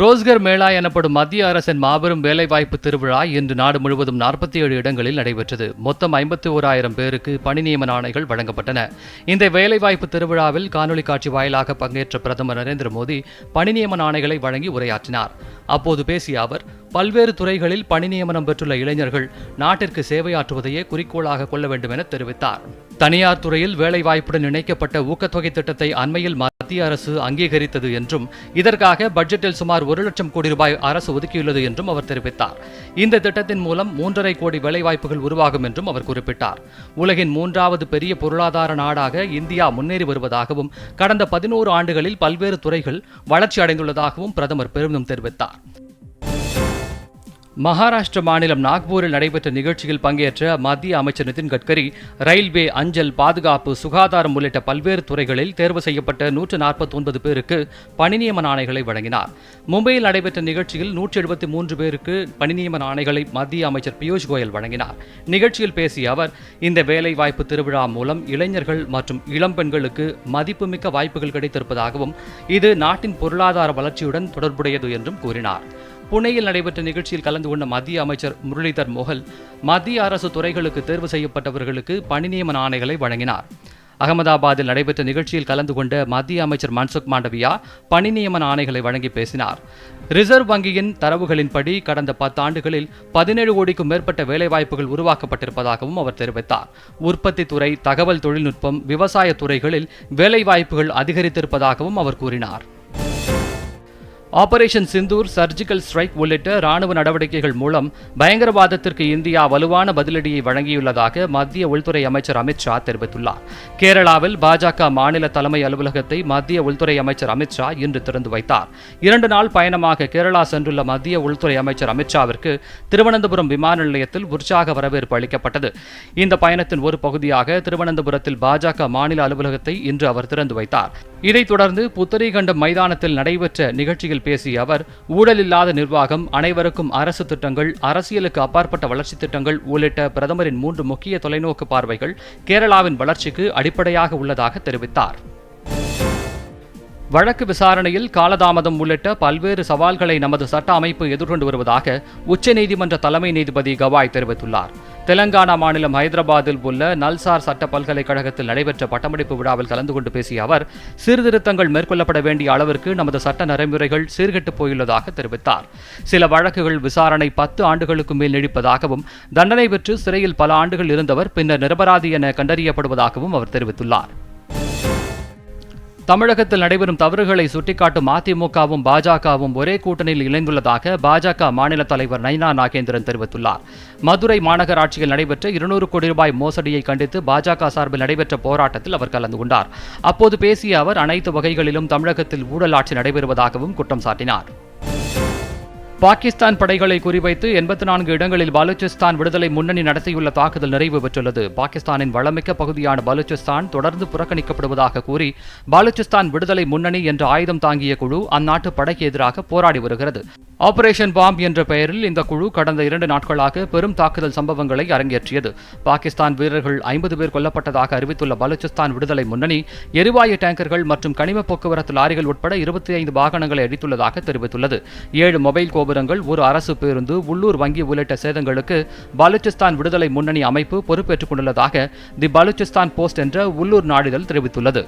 ரோஸ்கர் மேளா எனப்படும் மத்திய அரசின் மாபெரும் வேலைவாய்ப்பு திருவிழா இன்று நாடு முழுவதும் நாற்பத்தி ஏழு இடங்களில் நடைபெற்றது. மொத்தம் ஐம்பத்தி ஓராயிரம் பேருக்கு பணி நியமன ஆணைகள் வழங்கப்பட்டன. இந்த வேலைவாய்ப்பு திருவிழாவில் காணொலி காட்சி வாயிலாக பங்கேற்ற பிரதமர் நரேந்திர மோடி பணி நியமன ஆணைகளை வழங்கி உரையாற்றினார். அப்போது பேசிய அவர் பல்வேறு துறைகளில் பணி நியமனம் பெற்றுள்ள இளைஞர்கள் நாட்டிற்கு சேவையாற்றுவதையே குறிக்கோளாக கொள்ள வேண்டும் என தெரிவித்தார். தனியார் துறையில் வேலைவாய்ப்புடன் இணைக்கப்பட்ட ஊக்கத்தொகை திட்டத்தை அண்மையில் மத்திய அரசு அங்கீகரித்தது என்றும் இதற்காக பட்ஜெட்டில் சுமார் ஒரு லட்சம் கோடி ரூபாய் அரசு ஒதுக்கியுள்ளது என்றும் அவர் தெரிவித்தார். இந்த திட்டத்தின் மூலம் மூன்றரை கோடி வேலைவாய்ப்புகள் உருவாகும் என்றும் அவர் குறிப்பிட்டார். உலகின் மூன்றாவது பெரிய பொருளாதார நாடாக இந்தியா முன்னேறி வருவதாகவும் கடந்த பதினோரு ஆண்டுகளில் பல்வேறு துறைகள் வளர்ச்சி அடைந்துள்ளதாகவும் பிரதமர் பெருமிதம் தெரிவித்தார். மகாராஷ்டிர மாநிலம் நாக்பூரில் நடைபெற்ற நிகழ்ச்சியில் பங்கேற்ற மத்திய அமைச்சர் நிதின் கட்கரி ரயில்வே அஞ்சல் பாதுகாப்பு சுகாதாரம் உள்ளிட்ட பல்வேறு துறைகளில் தேர்வு செய்யப்பட்ட நூற்று நாற்பத்தி ஒன்பது பேருக்கு பணிநியமன ஆணைகளை வழங்கினார். மும்பையில் நடைபெற்ற நிகழ்ச்சியில் நூற்றி எழுபத்தி மூன்று பேருக்கு பணிநியமன ஆணைகளை மத்திய அமைச்சர் பியூஷ் கோயல் வழங்கினார். நிகழ்ச்சியில் பேசிய அவர் இந்த வேலைவாய்ப்பு திருவிழா மூலம் இளைஞர்கள் மற்றும் இளம்பெண்களுக்கு மதிப்புமிக்க வாய்ப்புகள் கிடைத்திருப்பதாகவும் இது நாட்டின் பொருளாதார வளர்ச்சியுடன் தொடர்புடையது என்றும் கூறினார். புனேயில் நடைபெற்ற நிகழ்ச்சியில் கலந்து கொண்ட மத்திய அமைச்சர் முரளிதர் மோகல் மத்திய அரசு துறைகளுக்கு தேர்வு செய்யப்பட்டவர்களுக்கு பணி நியமன ஆணைகளை வழங்கினார். அகமதாபாத்தில் நடைபெற்ற நிகழ்ச்சியில் கலந்து கொண்ட மத்திய அமைச்சர் மன்சுக் மாண்டவியா பணி நியமன ஆணைகளை வழங்கி பேசினார். ரிசர்வ் வங்கியின் தரவுகளின்படி கடந்த பத்தாண்டுகளில் பதினேழு கோடிக்கும் மேற்பட்ட வேலைவாய்ப்புகள் உருவாக்கப்பட்டிருப்பதாகவும் அவர் தெரிவித்தார். உற்பத்தி துறை தகவல் தொழில்நுட்பம் விவசாய துறைகளில் வேலைவாய்ப்புகள் அதிகரித்திருப்பதாகவும் அவர் கூறினார். ஆபரேஷன் சிந்தூர் சர்ஜிக்கல் ஸ்ட்ரைக் உள்ளிட்ட ராணுவ நடவடிக்கைகள் மூலம் பயங்கரவாதத்திற்கு இந்தியா வலுவான பதிலடியை வழங்கியுள்ளதாக மத்திய உள்துறை அமைச்சர் அமித் ஷா தெரிவித்துள்ளார். கேரளாவில் பாஜக மாநில தலைமை அலுவலகத்தை மத்திய உள்துறை அமைச்சர் அமித் ஷா இன்று திறந்து வைத்தார். இரண்டு நாள் பயணமாக கேரளா சென்றுள்ள மத்திய உள்துறை அமைச்சர் அமித் ஷாவிற்கு திருவனந்தபுரம் விமான நிலையத்தில் உற்சாக வரவேற்பு அளிக்கப்பட்டது. இந்த பயணத்தின் ஒரு பகுதியாக திருவனந்தபுரத்தில் பாஜக மாநில அலுவலகத்தை இன்று அவர் திறந்து வைத்தார். இதைத் தொடர்ந்து புத்தரிகண்டம் மைதானத்தில் நடைபெற்ற நிகழ்ச்சியில் பேசிய அவர் ஊழலில்லாத நிர்வாகம் அனைவருக்கும் அரசு திட்டங்கள் அரசியலுக்கு அப்பாற்பட்ட வளர்ச்சி திட்டங்கள் உள்ளிட்ட பிரதமரின் மூன்று முக்கிய தொலைநோக்கு பார்வைகள் கேரளாவின் வளர்ச்சிக்கு அடிப்படையாக உள்ளதாக தெரிவித்தார். வழக்கு விசாரணையில் காலதாமதம் உள்ளிட்ட பல்வேறு சவால்களை நமது சட்ட அமைப்பு எதிர்கொண்டு வருவதாக உச்சநீதிமன்ற தலைமை நீதிபதி கவாய் தெரிவித்துள்ளார். தெலங்கானா மாநிலம் ஹைதராபாத்தில் உள்ள நல்சார் சட்ட பல்கலைக்கழகத்தில் நடைபெற்ற பட்டமளிப்பு விழாவில் கலந்து கொண்டு பேசிய அவர் சீர்திருத்தங்கள் மேற்கொள்ளப்பட வேண்டிய அளவிற்கு நமது சட்ட நடைமுறைகள் சீர்கெட்டு போயுள்ளதாக தெரிவித்தார். சில வழக்குகள் விசாரணை பத்து ஆண்டுகளுக்கு மேல் நீடிப்பதாகவும் தண்டனை பெற்று சிறையில் பல ஆண்டுகள் இருந்தவர் பின்னர் நிரபராதி என கண்டறியப்படுவதாகவும் அவர் தெரிவித்துள்ளார். தமிழகத்தில் நடைபெறும் தவறுகளை சுட்டிக்காட்டும் அதிமுகவும் பாஜகவும் ஒரே கூட்டணியில் இணைந்துள்ளதாக பாஜக மாநில தலைவர் நைனா நாகேந்திரன் தெரிவித்துள்ளார். மதுரை மாநகராட்சியில் நடைபெற்ற இருநூறு கோடி ரூபாய் மோசடியை கண்டித்து பாஜக சார்பில் நடைபெற்ற போராட்டத்தில் அவர் கலந்து கொண்டார். அப்போது பேசிய அவர் அனைத்து வகைகளிலும் தமிழகத்தில் ஊழலாட்சி ஆட்சி நடைபெறுவதாகவும் குற்றம் சாட்டினார். பாகிஸ்தான் படைகளை குறிவைத்து எண்பத்தி நான்கு இடங்களில் பலூச்சிஸ்தான் விடுதலை முன்னணி நடத்தியுள்ள தாக்குதல் நிறைவு பெற்றுள்ளது. பாகிஸ்தானின் வளமிக்க பகுதியான பலூச்சிஸ்தான் தொடர்ந்து புறக்கணிக்கப்படுவதாக கூறி பலூச்சிஸ்தான் விடுதலை முன்னணி என்ற ஆயுதம் தாங்கிய குழு அந்நாட்டு படைக்கு எதிராக போராடி வருகிறது. ஆபரேஷன் பாம்ப் என்ற பெயரில் இந்த குழு கடந்த இரண்டு நாட்களாக பெரும் தாக்குதல் சம்பவங்களை அரங்கேற்றியது. பாகிஸ்தான் வீரர்கள் ஐம்பது பேர் கொல்லப்பட்டதாக அறிவித்துள்ள பலுச்சிஸ்தான் விடுதலை முன்னணி எரிவாயு டேங்கர்கள் மற்றும் கனிம போக்குவரத்து லாரிகள் உட்பட இருபத்தி ஐந்து வாகனங்களை அடித்துள்ளதாக தெரிவித்துள்ளது. ஏழு மொபைல் கோபுரங்கள் ஒரு அரசு பேருந்து உள்ளூர் வங்கி உள்ளிட்ட சேதங்களுக்கு பலுச்சிஸ்தான் விடுதலை முன்னணி அமைப்பு பொறுப்பேற்றுக் கொண்டுள்ளதாக தி பலுச்சிஸ்தான் போஸ்ட் என்ற உள்ளூர் நாளிதழ் தெரிவித்துள்ளது.